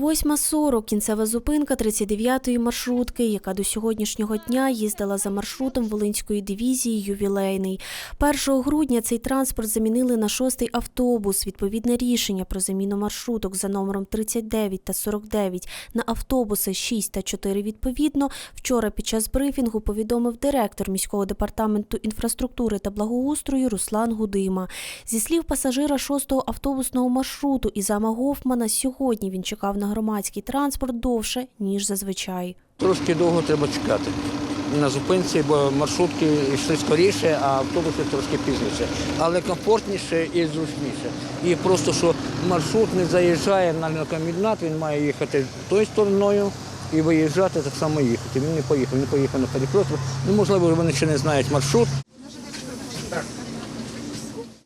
8.40 – кінцева зупинка 39-ї маршрутки, яка до сьогоднішнього дня їздила за маршрутом Волинської дивізії «Ювілейний». 1 грудня цей транспорт замінили на шостий автобус. Відповідне рішення про заміну маршруток за номером 39 та 49 на автобуси 6 та 4 відповідно вчора під час брифінгу повідомив директор міського департаменту інфраструктури та благоустрою Руслан Гудима. Зі слів пасажира шостого автобусного маршруту Ізама Гофмана, сьогодні він чекав на громадський транспорт довше, ніж зазвичай. Трошки довго треба чекати на зупинці, бо маршрутки йшли скоріше, а автобуси трошки пізніше. Але комфортніше і зручніше. І просто що маршрут не заїжджає на комбінат, він має їхати тою стороною і виїжджати так само їхати. Він не поїхав, він поїхав на перекресток. Ну, можливо, вони ще не знають маршрут.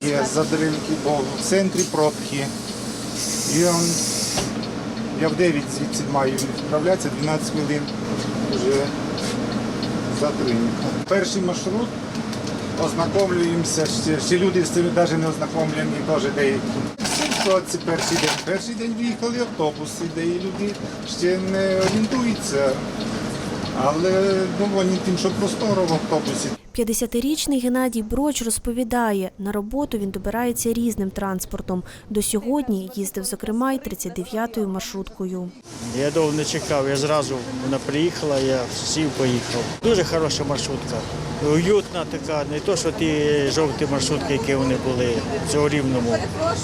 Є затримки, бо в центрі пробки. І он, я в 9 звідси маю відправлятися, 12 хвилин вже затримка. Перший маршрут ознакомлюємося, ще, ще люди з цим навіть не ознакомлені, теж деякі. Це перший день? Перший день виїхали автобуси, де і люди ще не орієнтуються. Але доволі тим, що просторо в автобусі. 50-річний Геннадій Броч розповідає, на роботу він добирається різним транспортом. До сьогодні їздив, зокрема, й 39-ю маршруткою. Я довго не чекав, я зразу вона приїхала, я сів, поїхав. Дуже хороша маршрутка, уютна така, не то, що ті жовті маршрутки, які вони були в цього рівному.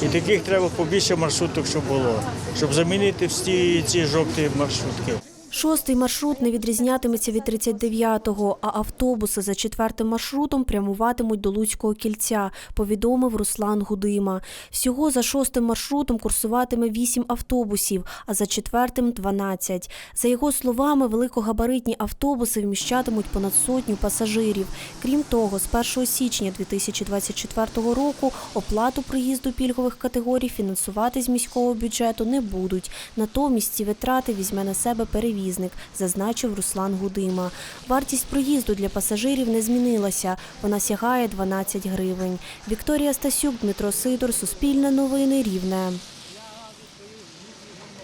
І таких треба побільше маршруток, щоб було, щоб замінити всі ці жовті маршрутки. Шостий маршрут не відрізнятиметься від 39-го, а автобуси за четвертим маршрутом прямуватимуть до Луцького кільця, повідомив Руслан Гудима. Всього за шостим маршрутом курсуватиме 8 автобусів, а за четвертим – 12. За його словами, великогабаритні автобуси вміщатимуть понад сотню пасажирів. Крім того, з 1 січня 2024 року оплату проїзду пільгових категорій фінансувати з міського бюджету не будуть. Натомість ці витрати візьме на себе перевізник, зазначив Руслан Гудима. Вартість проїзду для пасажирів не змінилася. Вона сягає 12 гривень. Вікторія Стасюк, Дмитро Сидор, Суспільне новини, Рівне.